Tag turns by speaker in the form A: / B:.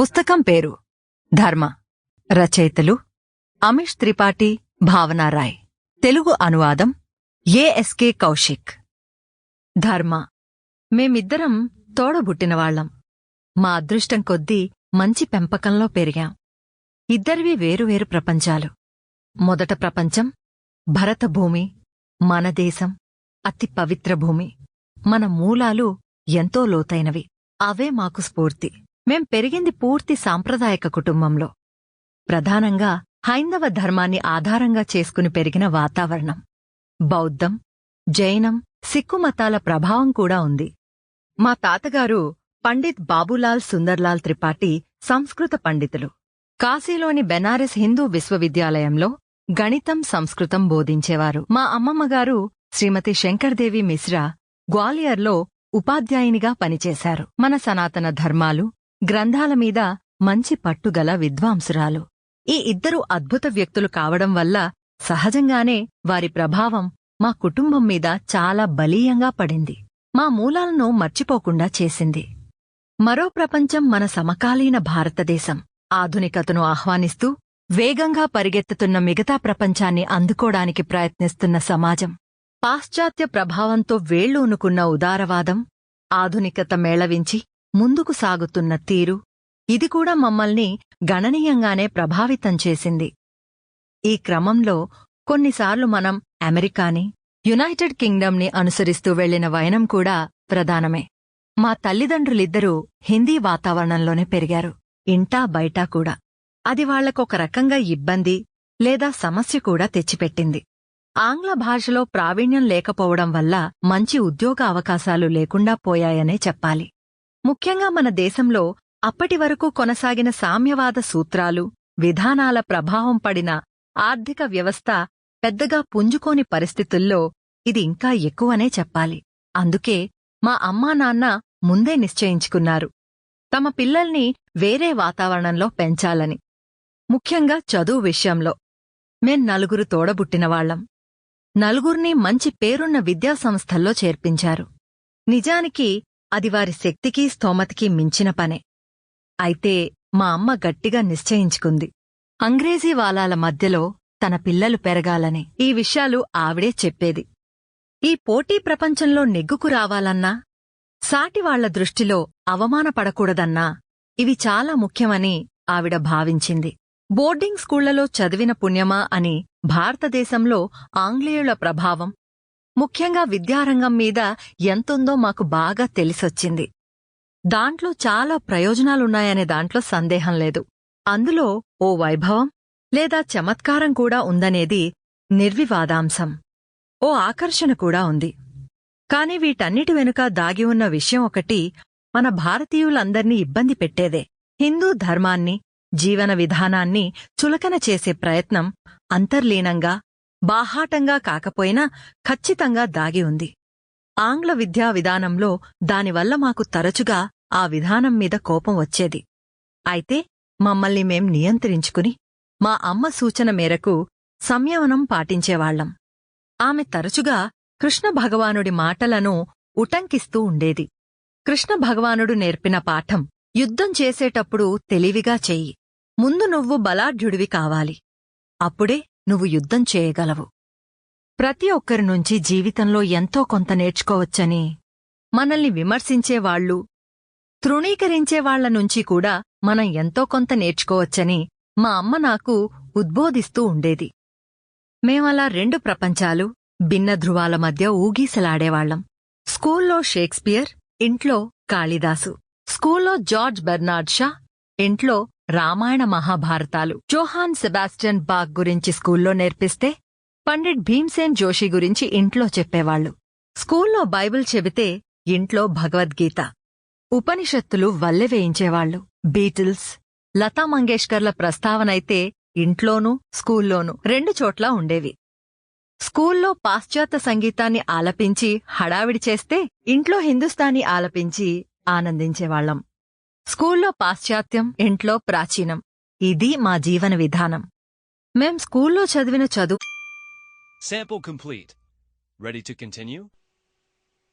A: పుస్తకం పేరు ధర్మ. రచయితలు అమిష్ త్రిపాఠి భావనారాయ్ తెలుగు అనువాదం ఏఎస్కే కౌశిక్. ధర్మ. మేమిద్దరం తోడబుట్టినవాళ్ళం మా అదృష్టం కొద్దీ మంచి పెంపకంలో పెరిగాం. ఇద్దరివి వేరువేరు ప్రపంచాలు. మొదట ప్రపంచం భరతభూమి మనదేశం మన దేశం అతి పవిత్ర భూమి. మన మూలాలు ఎంతో లోతైనవి. అవే మాకు స్ఫూర్తి. మేం పెరిగింది పూర్తి సాంప్రదాయక కుటుంబంలో. ప్రధానంగా హైందవ ధర్మాన్ని ఆధారంగా చేసుకుని పెరిగిన వాతావరణం. బౌద్ధం జైనం సిక్కు మతాల ప్రభావం కూడా ఉంది. మా తాతగారు పండిత్ బాబులాల్ సుందర్లాల్ త్రిపాఠి సంస్కృత పండితులు. కాశీలోని బెనారస్ హిందూ విశ్వవిద్యాలయంలో గణితం సంస్కృతం బోధించేవారు. మా అమ్మమ్మగారు శ్రీమతి శంకర్దేవి మిశ్రా గ్వాలియర్లో ఉపాధ్యాయునిగా పనిచేశారు. మన సనాతన ధర్మాలు గ్రంథాల మీద మంచి పట్టుగల విద్వాంసురాలు. ఈ ఇద్దరు అద్భుత వ్యక్తులు కావడం వల్ల సహజంగానే వారి ప్రభావం మా కుటుంబం మీద చాలా బలీయంగా పడింది. మా మూలాలను మర్చిపోకుండా చేసింది. మరో ప్రపంచం మన సమకాలీన భారతదేశం. ఆధునికతను ఆహ్వానిస్తూ వేగంగా పరిగెత్తుతున్న మిగతా ప్రపంచాన్ని అందుకోడానికి ప్రయత్నిస్తున్న సమాజం. పాశ్చాత్య ప్రభావంతో వేళ్ళూనుకున్న ఉదారవాదం ఆధునికత మేళవించి ముందుకు సాగుతున్న తీరు. ఇది కూడా మమ్మల్ని గణనీయంగానే ప్రభావితం చేసింది. ఈ క్రమంలో కొన్నిసార్లు మనం అమెరికాని యునైటెడ్ కింగ్డమ్ని అనుసరిస్తూ వెళ్ళిన వైనం కూడా ప్రధానమే. మా తల్లిదండ్రులిద్దరూ హిందీ వాతావరణంలోనే పెరిగారు. ఇంటా బయటా కూడా. అది వాళ్ళకొక రకంగా ఇబ్బంది లేదా సమస్య కూడా తెచ్చిపెట్టింది. ఆంగ్ల భాషలో ప్రావీణ్యం లేకపోవడం వల్ల మంచి ఉద్యోగ అవకాశాలు లేకుండా పోయాయనే చెప్పాలి. ముఖ్యంగా మన దేశంలో అప్పటి వరకు కొనసాగిన సామ్యవాద సూత్రాలు విధానాల ప్రభావం పడిన ఆర్థిక వ్యవస్థ పెద్దగా పుంజుకోని పరిస్థితుల్లో ఇది ఇంకా ఎక్కువనే చెప్పాలి. అందుకే మా అమ్మా నాన్న ముందే నిశ్చయించుకున్నారు. తమ పిల్లల్ని వేరే వాతావరణంలో పెంచాలని. ముఖ్యంగా చదువు విషయంలో. మేం నలుగురు తోడబుట్టినవాళ్ళం నలుగుర్నీ మంచి పేరున్న విద్యాసంస్థల్లో చేర్పించారు. నిజానికి అది వారి శక్తికి స్తోమతికి మించిన పనే. అయితే మా అమ్మ గట్టిగా నిశ్చయించుకుంది. అంగ్రేజీ వాలాల మధ్యలో తన పిల్లలు పెరగాలని ఈ విషయాలు ఆవిడే చెప్పేది. ఈ పోటీ ప్రపంచంలో నెగ్గుకు రావాలన్నా సాటివాళ్ళ దృష్టిలో అవమానపడకూడదన్నా ఇవి చాలా ముఖ్యమని ఆవిడ భావించింది. బోర్డింగ్ స్కూళ్ళలో చదివిన పుణ్యమా అని భారతదేశంలో ఆంగ్లేయుల ప్రభావం ముఖ్యంగా విద్యారంగం మీద ఎంతుందో మాకు బాగా తెలిసొచ్చింది. దాంట్లో చాలా ప్రయోజనాలున్నాయనే దాంట్లో సందేహం లేదు. అందులో ఓ వైభవం లేదా చమత్కారం కూడా ఉందనేది నిర్వివాదాంశం. ఓ ఆకర్షణ కూడా ఉంది. కాని వీటన్నిటి వెనుక దాగి ఉన్న విషయం ఒకటి మన భారతీయులందర్నీ ఇబ్బంది పెట్టేదే. హిందూ ధర్మాన్ని జీవన విధానాన్ని చులకన చేసే ప్రయత్నం అంతర్లీనంగా బాహాటంగా కాకపోయినా ఖచ్చితంగా దాగి ఉంది. ఆంగ్ల విద్యా విధానంలో దానివల్ల మాకు తరచుగా ఆ విధానం మీద కోపం వచ్చేది. అయితే మమ్మల్ని మేం నియంత్రించుకుని మా అమ్మ సూచన మేరకు సంయమనం పాటించేవాళ్ళం ఆమె తరచుగా కృష్ణ భగవానుడి మాటలను ఉటంకిస్తూ ఉండేది. కృష్ణ భగవానుడు నేర్పిన పాఠం యుద్ధం చేసేటప్పుడు తెలివిగా చెయ్యి. ముందు నువ్వు బలాఢ్యుడివి కావాలి. అప్పుడే నువ్వు యుద్ధం చేయగలవు. ప్రతి ఒక్కరి నుంచి జీవితంలో ఎంతో కొంత నేర్చుకోవచ్చని మనల్ని విమర్శించేవాళ్ళు తృణీకరించేవాళ్ళ నుంచి కూడా మనం ఎంతో కొంత నేర్చుకోవచ్చని మా అమ్మ నాకు ఉద్బోధిస్తూ ఉండేది. మేమలా రెండు ప్రపంచాలు భిన్న ధృవాల మధ్య ఊగీసలాడేవాళ్ళం స్కూల్లో షేక్స్పియర్ ఇంట్లో కాళిదాసు. స్కూల్లో జార్జ్ బెర్నార్డ్ షా ఇంట్లో రామాయణ మహాభారతాలు. జోహాన్ సెబాస్టియన్ బాగ్ గురించి స్కూల్లో నేర్పిస్తే పండిట్ భీమ్సేన్ జోషి గురించి ఇంట్లో చెప్పేవాళ్ళు స్కూల్లో బైబిల్ చెబితే ఇంట్లో భగవద్గీత ఉపనిషత్తులు వల్లెవేయించేవాళ్ళు బీటిల్స్ లతా మంగేష్కర్ల ప్రస్తావనైతే ఇంట్లోనూ స్కూల్లోనూ రెండు చోట్ల ఉండేవి. స్కూల్లో పాశ్చాత్య సంగీతాన్ని ఆలపించి హడావిడి చేస్తే ఇంట్లో హిందుస్థానీ ఆలపించి ఆనందించేవాళ్ళం స్కూల్లో పాశ్చాత్యం ఇంట్లో ప్రాచీనం ఇది మా జీవన విధానం మేం స్కూల్లో చదివిన చదువు
B: Sample complete. Ready to continue?